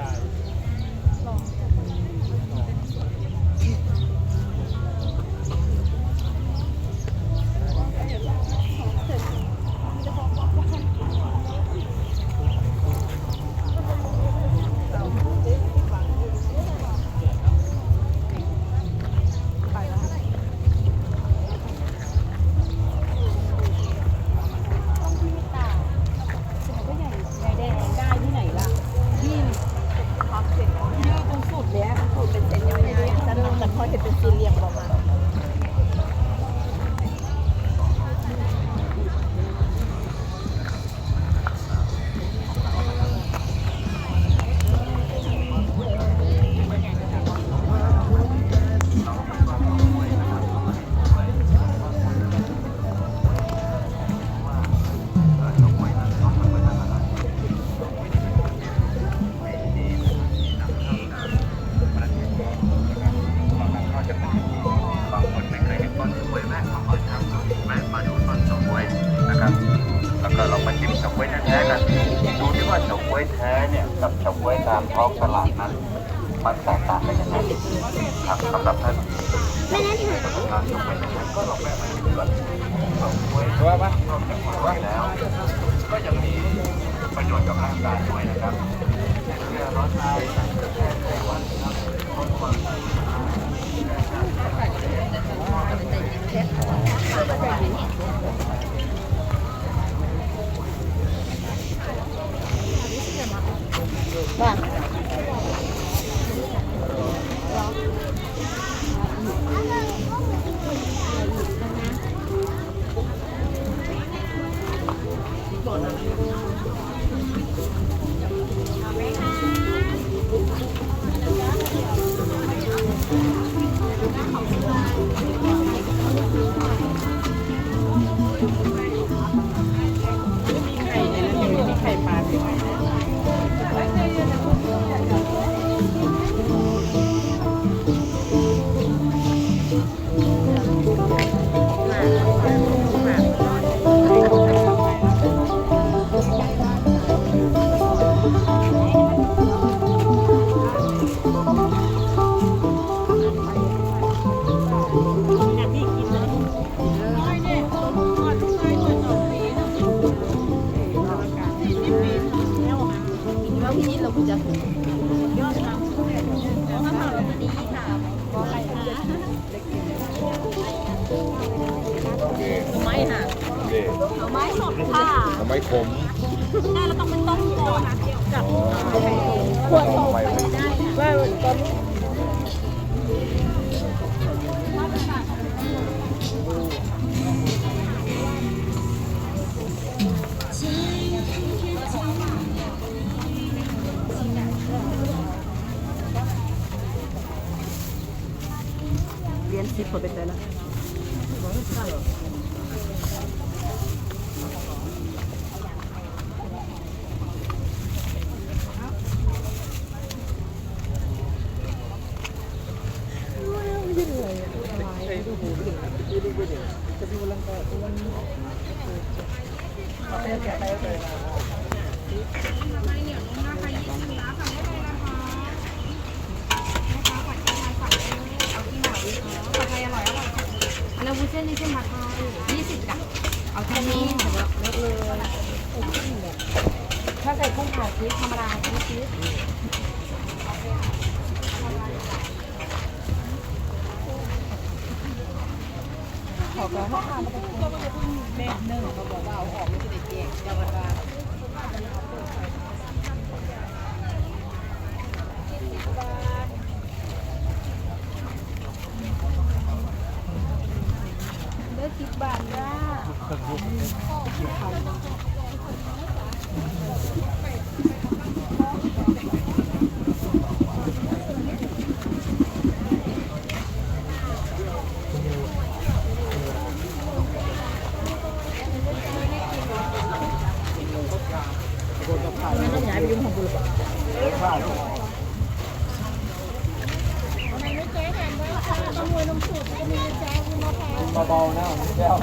guys. ว่าะว่าแล้วก็ยังมีประโยชน์กับร่างกายด้วยนะครับเมื่อร้อนใจแทนว่า ผมได้เราต้องเป็นต้มก่อนกับขวดโตไปได้ว่าต้มเรียนสิบคนเป็นไรล่ะ แล้ววุ้นเส้นนี่เส้นผัดไทยยี่สิบจ้ะเอาแค่นี้เดี๋ยวเลิกเลยถ้าใส่กุ้งผัดชีสธรรมดาชีสชีสขอการเขาทำก็มันจะเพิ่งแม่เนิ่งเขาบอกว่าเอาออกไ ज़बरदस्त เบาๆนะแก้ว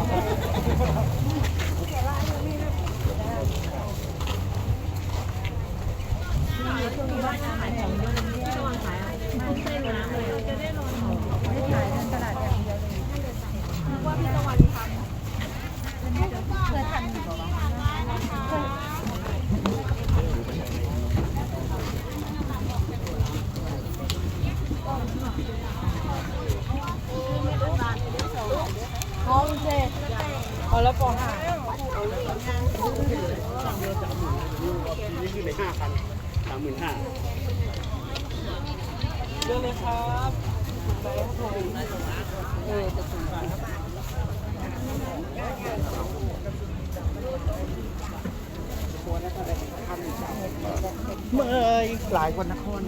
เอาแล้วปอห้า นี่คือในห้าพันสามหมื่นห้า เลือกเลยครับไปครับผมเออจะสูงบาทครับเมื่อยหลายกว่านคร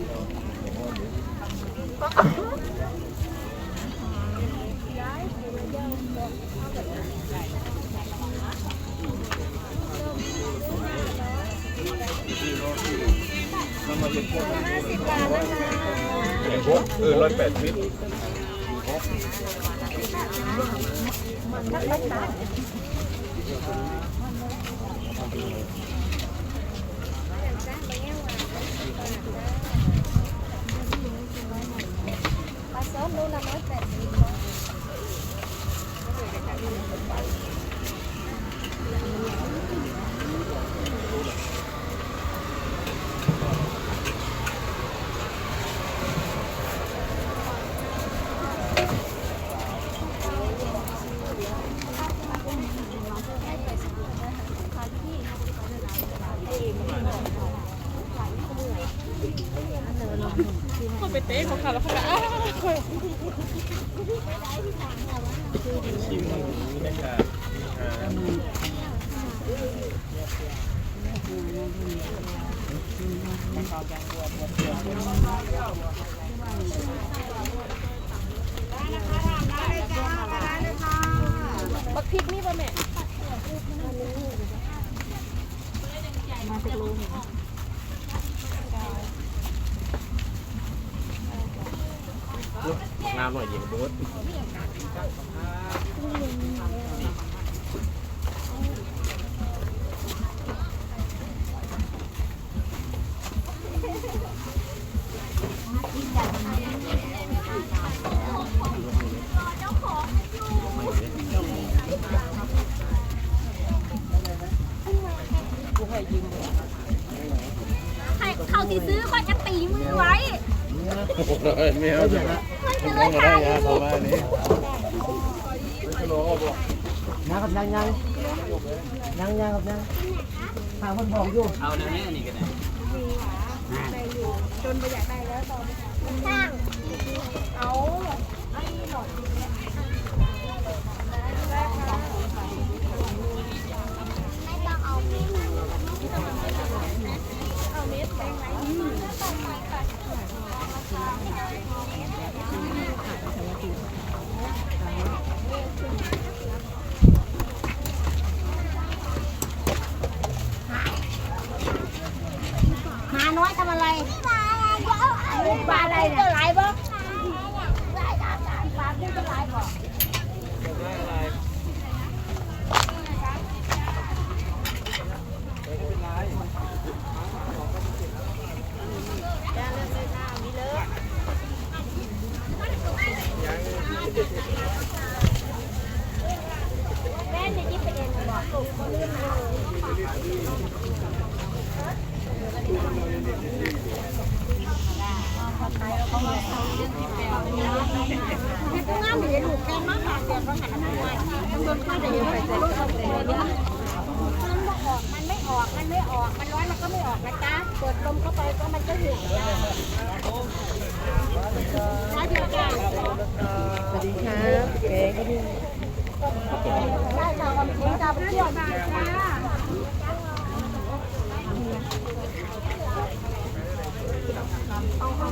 ห้าสิบบาทนะคะเออร้อยแปดสิบปลาส้มลูกละร้อยแปดสิบ คนไปเตะเขาค่ะแล้วเขาก็อ้าว ชิมนี่นะครับ บักพริกนี่ป่ะแม่ งามหน่อยยิงบูธ ให้เขาที่ซื้อก็จะตีมือไว้ ไม่เอาจะไม่มาได้ยาประมาณนี้ยังครับยังยังยังยังครับยังพาคนบอกอยู่เอาแนวนี้อันนี้กันนะจนไปอยากได้แล้วตอนนี้สร้างเอาไอ้หลอด มเข้าไปก็มันก็เหี่ยวได้ถ้าเดียวกันสวัสดีครับเจ๊ก็ดีได้ค่ะวันนี้จะไปเที่ยวจ้าเอาเอา